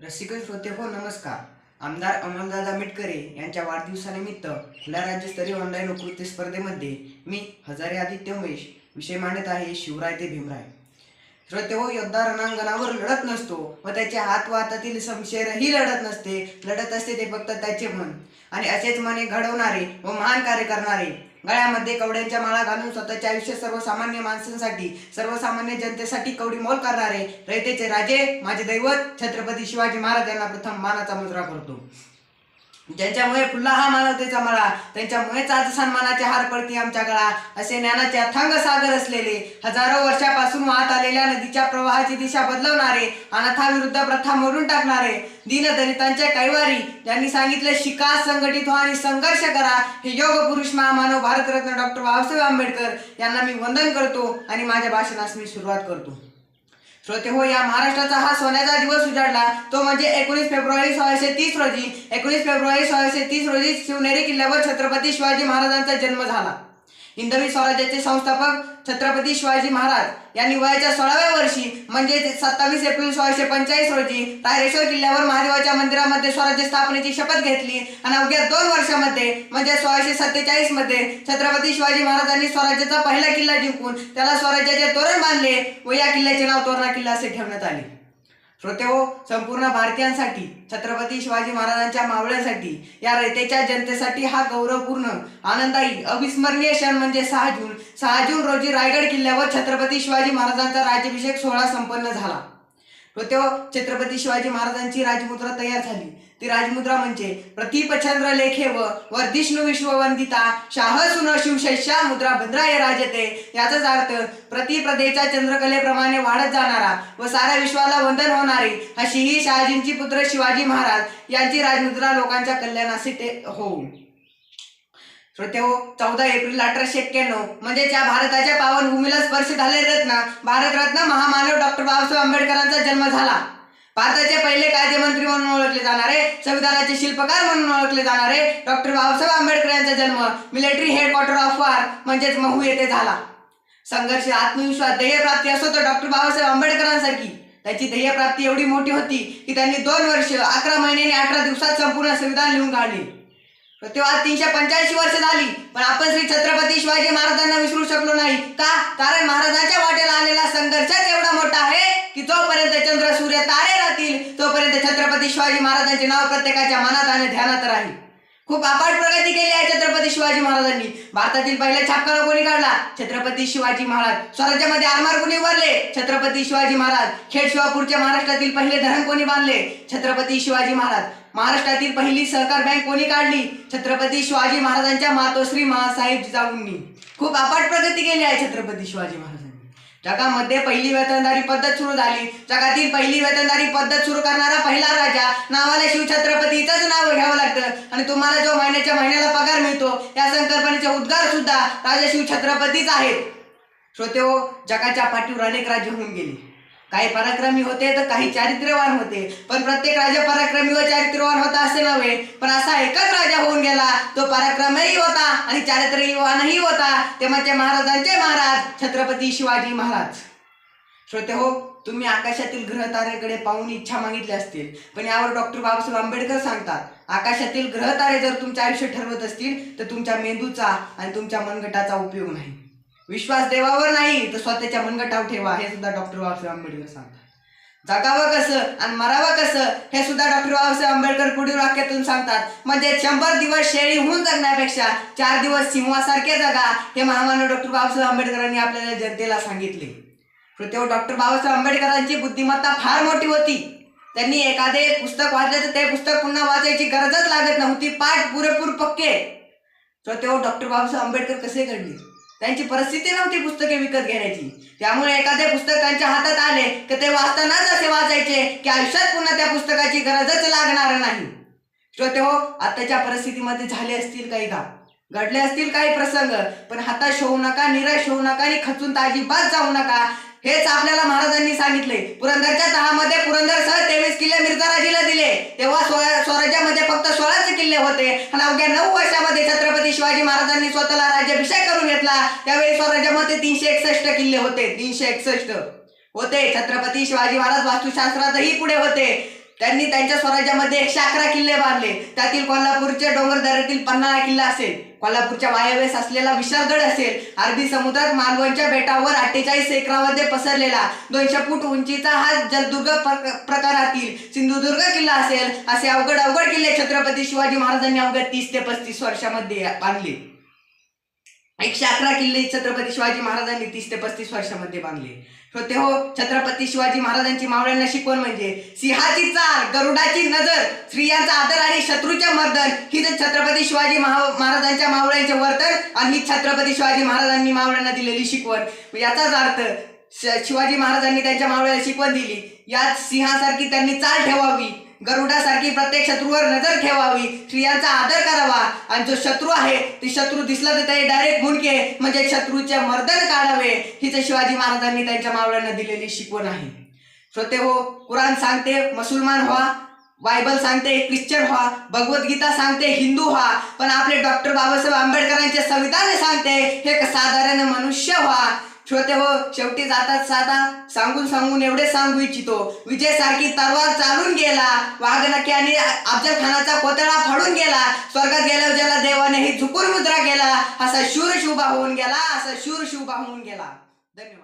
रसिक श्रोते हो नमस्कार. आमदार अमोलदादा मिटकरे यांच्या वाढदिवसानिमित्त खुल्या राज्यस्तरीय ऑनलाईन वक्तृत्व स्पर्धेमध्ये मी हजारे आदित्य उमेश विषय मांडत आहे शिवराय ते भीमराय. श्रोते हो योद्धा रणांगणावर लढत नसतो व त्याचे हात व हातातील समशेरही लढत नसते. लढत असते ते फक्त त्याचे मन. आणि असेच मने घडवणारे व महान कार्य करणारे गळ्यामध्ये कवड्यांच्या माळा घालून स्वतःचे आयुष्य सर्वसामान्य माणसांसाठी सर्वसामान्य जनतेसाठी कवडी मोल करणारे रयतेचे राजे माझे दैवत छत्रपती शिवाजी महाराज यांना प्रथम मानाचा मुजरा करतो. ज्यांच्यामुळे फुल्ला हा मानवतेचा मळा त्यांच्यामुळेच आज सन्मानाचे हार पडते आमच्या गळा असे ज्ञानाचे अथांग सागर असलेले हजारो वर्षापासून वाहत आलेल्या नदीच्या प्रवाहाची दिशा बदलवणारे अनाथाविरुद्ध प्रथा मोडून टाकणारे दीनदलितांच्या कैवारी ज्यांनी सांगितले शिका संघटित व्हा आणि संघर्ष करा. हे योग पुरुष महामानव भारतरत्न डॉक्टर बाबासाहेब आंबेडकर यांना मी वंदन करतो आणि माझ्या भाषणास मी सुरुवात करतो. श्रोते हो या महाराष्ट्राचा हा सोन्याचा दिवस उजाडला. तो म्हणजे एकोणीस फेब्रुवारी सोळाशे तीस रोजी. एकोणीस फेब्रुवारी सोळाशे तीस रोजी शिवनेरी किल्ल्यावर छत्रपती शिवाजी महाराजांचा जन्म झाला. हिंदवी स्वराज्याचे संस्थापक छत्रपती शिवाजी महाराज यांनी वयाच्या सोळाव्या वर्षी म्हणजे सत्तावीस एप्रिल सोळाशे पंचेचाळीस रोजी तारेश्वर किल्ल्यावर महादेवाच्या मंदिरामध्ये स्वराज्य स्थापनेची शपथ घेतली. आणि अवघ्या दोन वर्षामध्ये म्हणजे सोळाशे सत्तेचाळीसमध्ये छत्रपती शिवाजी महाराजांनी स्वराज्याचा पहिला किल्ला जिंकून त्याला स्वराज्याचे तोरण बांधले व या किल्ल्याचे नाव तोरणा किल्ला असे ठेवण्यात आले. श्रोते हो संपूर्ण भारतीयांसाठी छत्रपती शिवाजी महाराजांच्या मावळ्यांसाठी या रयतेच्या जनतेसाठी हा गौरवपूर्ण आनंदायी अविस्मरणीय क्षण म्हणजे सहा जून सहा जून रोजी रायगड किल्ल्यावर छत्रपती शिवाजी महाराजांचा राज्याभिषेक सोहळा संपन्न झाला. श्रोते हो छत्रपती शिवाजी महाराजांची राजमुद्रा तयार झाली. ती राजमुद्रा म्हणजे प्रतिपचंद्र लेखे व वर्धिष्णू विश्ववंदिता शाह सुन शिवशैष्या मुद्रा भद्राय राजते. याचाच अर्थ प्रतिप्रदेच्या चंद्रकलेप्रमाणे वाढत जाणारा व साऱ्या विश्वाला वंदन होणारी अशी ही शहाजींची पुत्र शिवाजी महाराज यांची राजमुद्रा लोकांच्या कल्याणाशी ते हो श्रोते हो चौदा एप्रिल अठराशे एक्क्याण्णव म्हणजे त्या भारताच्या पावन भूमीला स्पर्श झालेले रत्न भारतरत्न महामानव डॉक्टर बाबासाहेब आंबेडकरांचा जन्म झाला. भारताचे पहिले कायदेमंत्री म्हणून ओळखले जाणारे संविधानाचे शिल्पकार म्हणून ओळखले जाणारे डॉक्टर बाबासाहेब आंबेडकर यांचा जन्म मिलिटरी हेडक्वार्टर ऑफ वार म्हणजेच महू येथे झाला. संघर्ष आत्मविश्वास ध्येयप्राप्ती असो तर डॉक्टर बाबासाहेब आंबेडकरांसारखी. त्याची ध्येयप्राप्ती एवढी मोठी होती की त्यांनी दोन वर्ष अकरा महिने आणि अठरा दिवसात संपूर्ण संविधान लिहून काढले. तेव्हा तीनशे पंच्याऐंशी वर्ष झाली पण आपण श्री छत्रपती शिवाजी महाराजांना विसरू शकलो नाही. का? कारण महाराजांच्या वाटेला आलेला संघर्षच एवढा मोठा आहे की जोपर्यंत चंद्र सूर्य तारे राहतील तोपर्यंत छत्रपती शिवाजी महाराजांचे नाव प्रत्येकाच्या मनात आणि ध्यानात राहील. खूप अपाट प्रगती केली आहे छत्रपती शिवाजी महाराजांनी. भारतातील पहिला छापखाना कोणी काढला? छत्रपती शिवाजी महाराज. स्वराज्यामध्ये आरमार कोणी उभारले? छत्रपती शिवाजी महाराज. खेड शिवापूरच्या महाराष्ट्रातील पहिले धरण कोणी बांधले? छत्रपती शिवाजी महाराज. महाराष्ट्रातील पहिली सहकार बँक कोणी काढली? छत्रपती शिवाजी महाराजांच्या मातोश्री महासाहेब जिजाऊंनी. खूप अपाट प्रगती केली आहे छत्रपती शिवाजी महाराज. जगामध्ये पहिली वेतनदारी पद्धत सुरू झाली. जगातील पहिली वेतनदारी पद्धत सुरू करणारा पहिला राजा नावाला शिवछत्रपतीचंच नाव घ्यावं लागतं. आणि तुम्हाला जो महिन्याच्या महिन्याला पगार मिळतो या संकल्पनेचे उद्गार सुद्धा राजा शिवछत्रपतीच आहेत. श्रोते हो जगाच्या पाठीवर अनेक राज्य होऊन गेली. काही पराक्रमी होते तर काही चारित्र्यवान होते. पण प्रत्येक राजा पराक्रमी व चारित्र्यवान होता असे नव्हे. पण असा एकच राजा होऊन गेला. तो पराक्रमही होता आणि चारित्र्यवानही होता. ते म्हणजे महाराजांचे महाराज छत्रपती शिवाजी महाराज. श्रोते हो तुम्ही आकाशातील ग्रह तारेकडे पाहून इच्छा मागितली असतील. पण यावर डॉक्टर बाबासाहेब आंबेडकर सांगतात आकाशातील ग्रह तारे जर तुमचे आयुष्य ठरवत असतील तर तुमच्या मेंदूचा आणि तुमच्या मनगटाचा उपयोग नाही. विश्वास देवावर नाही तर स्वतःच्या मनगटावर ठेवा. हे सुद्धा डॉक्टर बाबासाहेब आंबेडकर सांगतात. जगावं कसं आणि मरावं कसं हे सुद्धा डॉक्टर बाबासाहेब आंबेडकर पुढील वाक्यातून सांगतात. म्हणजे शंभर दिवस शेळी होऊन जगण्यापेक्षा चार दिवस सिंहासारखे जगा हे महामानव डॉक्टर बाबासाहेब आंबेडकरांनी आपल्याला जनतेला सांगितले. तेव्हा डॉक्टर बाबासाहेब आंबेडकरांची बुद्धिमत्ता फार मोठी होती. त्यांनी एखादे पुस्तक वाचले तर ते पुस्तक पुन्हा वाचायची गरजच लागत नव्हती. पाठ पुरेपूर पक्के. तर तेव्हा डॉक्टर बाबासाहेब आंबेडकर कसे घडले? त्यांची परिस्थिती नव्हती पुस्तके विकत घेण्याची. त्यामुळे एखादे पुस्तक त्यांच्या हातात आले तर ते वाचतानाच असे वाचायचे की आयुष्यात पुन्हा त्या पुस्तकाची गरजच लागणार नाही. श्रोते हो आताच्या परिस्थितीमध्ये झाले असतील काही घात घडले असतील काही प्रसंग पण हाताश होऊ नका निराश होऊ नका आणि खचून तर अजिबात जाऊ नका. हेच आपल्याला महाराजांनी सांगितले. पुरंदरच्या तहामध्ये पुरंदरसह तेवीस किल्ले मिर्जाराजीला दिले. तेव्हा स्वराज्यामध्ये फक्त सोळाच किल्ले होते. आणि अवघ्या नऊ वर्षामध्ये छत्रपती शिवाजी महाराजांनी स्वतःला राज्याभिषेक करून घेतला. त्यावेळी स्वराज्यामध्ये तीनशे एकसष्ट किल्ले होते. तीनशे एकसष्ट होते. छत्रपती शिवाजी महाराज वास्तुशास्त्रातही पुढे होते. त्यांनी त्यांच्या स्वराज्यामध्ये एकशे अकरा किल्ले बांधले. त्यातील कोल्हापूरच्या डोंगर दऱ्यातील पन्हाळा किल्ला असेल. कोल्हापूरच्या वायव्यस असलेला विशालगड असेल. अरबी समुद्रात मालवणच्या बेटावर अठ्ठेचाळीस एकरामध्ये पसरलेला दोनशे फूट उंचीचा हा जलदुर्ग प्रकारातील सिंधुदुर्ग किल्ला असेल. असे अवघड अवघड किल्ले छत्रपती शिवाजी महाराजांनी अवघड तीस ते पस्तीस वर्षामध्ये बांधले. एकशे अकरा किल्ले छत्रपती शिवाजी महाराजांनी तीस ते पस्तीस वर्षामध्ये बांधले. होते हो छत्रपती शिवाजी महाराजांची मावळ्यांना शिकवण म्हणजे? सिंहाची चाल गरुडाची नजर स्त्रियांचा आदर आणि शत्रूचे मर्दन. ही तर छत्रपती शिवाजी महा महाराजांच्या मावळ्यांचे वर्तन आणि ही छत्रपती शिवाजी महाराजांनी मावळ्यांना दिलेली शिकवण. याचाच अर्थ श- शिवाजी महाराजांनी त्यांच्या मावळ्याला शिकवण दिली. यात सिंहासारखी त्यांनी चाल ठेवावी. गरुडासारखी प्रत्येक शत्रूवर नजर ठेवावी. स्त्रियांचा आदर करावा. आणि जो शत्रू आहे ती शत्रू दिसला तर त्याने डायरेक्ट मुंडके म्हणजे शत्रूचे मर्दन काढावे. हिचे शिवाजी महाराजांनी त्यांच्या मावळ्यांना दिलेली शिकवण आहे. श्रोते हो कुराण सांगते मुसलमान व्हा बायबल सांगते ख्रिश्चन व्हा भगवद्गीता सांगते हिंदू व्हा. पण आपले डॉक्टर बाबासाहेब आंबेडकरांचे संविधान सांगते हे साधारण मनुष्य व्हा. श्रोते हो शेवटी जातात साधा. सांगून सांगून एवढे सांगू इच्छितो. विजय सारखी तरवार चालून गेला. वाघनक्याने अफजल खानाचा कोतळा फाडून गेला. स्वर्गात गेल्यावर ज्याला देवाने ही झुकून मुद्रा गेला असा शूर शुभा होऊन गेला असा शूर शुभा होऊन गेला. धन्यवाद.